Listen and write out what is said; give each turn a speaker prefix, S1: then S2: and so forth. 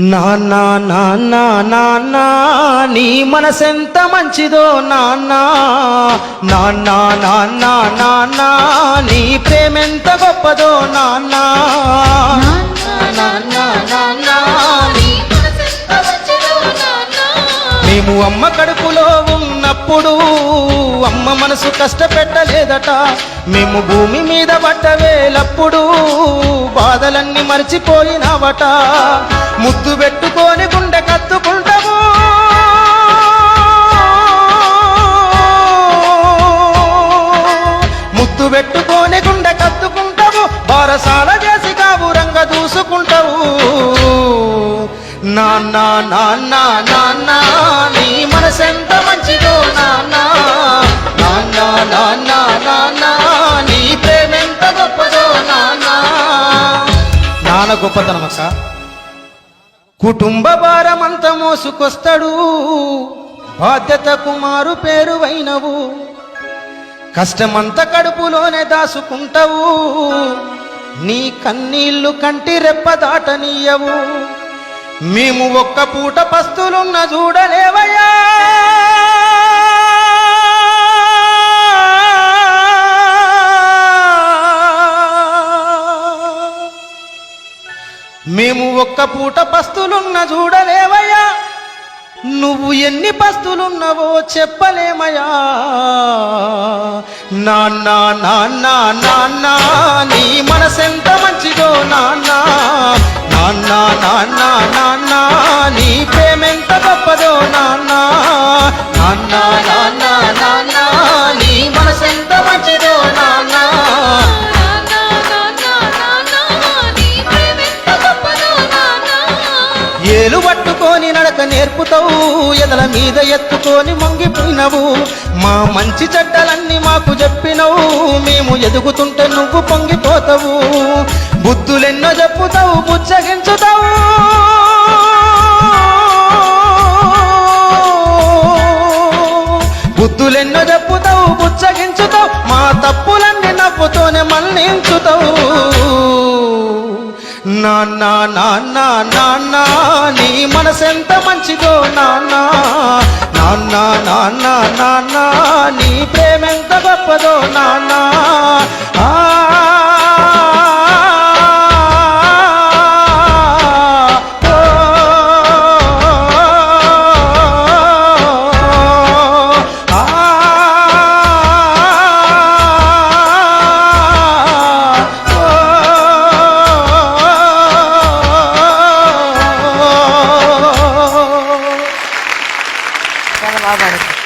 S1: నాన్న నాన్న నాన్న నీ మనసెంత మంచిదో నాన్న నాన్న నాన్న నాన్న నీ ప్రేమెంత గొప్పదో నాన్న మేము అమ్మ కడుపులో ఉన్నప్పుడు అమ్మ మనసు కష్టపెట్టలేదట మేము భూమి మీద పట్టవేలప్పుడు బాధలన్నీ మర్చిపోయినావట ముద్దు పెట్టుకొని గుండె కత్తుకుంటాము ముద్దు పెట్టుకొని గుండె కత్తుకుంటాము బారసాల చేసి కావురంగా దూసుకుంటావు. నాన్న నాన్న నాన్న నీ మనసెంత మంచిదో నాన్న. నాన్న నాన్న నాన్న నీ ప్రేమెంత గొప్పదో నాన్న. నాన్న గొప్పతనం అక్క. కుటుంబ భారమంత మోసుకొస్తాడు. బాధ్యత కుమారు పేరువైనవు. కష్టమంత కడుపులోనే దాసుకుంటావు నీ కన్నీళ్ళు కంటి రెప్ప దాటనీయవు. మేము ఒక్క పూట పస్తులున్న చూడలేవయ్యా. మేము ఒక్క పూట పస్తులున్న చూడలేవయ్యా నువ్వు ఎన్ని పస్తులున్నావో చెప్పలేమయ్యా. నాన్న నాన్న నాన్న నీ మనసెంత మంచిదో నాన్న. నాన్న నాన్న నాన్న నీ ప్రేమెంత గొప్పదో నాన్న. నాన్న నాన్న నాన్న నీ మనసెంత పట్టుకొని నేర్పుతావు ఎదల మీద ఎత్తుకొని మొంగిపోయినవు. మా మంచి చెడ్డలన్నీ మాకు చెప్పినవు మేము ఎదుగుతుంటే నువ్వు పొంగిపోతావు. బుద్ధులెన్నో చెప్పుతావు బుచ్చగించుతావు బుద్ధులెన్నో చెప్పుతావు బుచ్చగించుతావు మా తప్పులన్నీ నవ్వుతోనే మన్నించుతావు. నాన్న నాన్న నాన్న నీ మనసెంత మంచిదో నాన్న నాన్న నాన్న నాన్న
S2: agora. Mônica.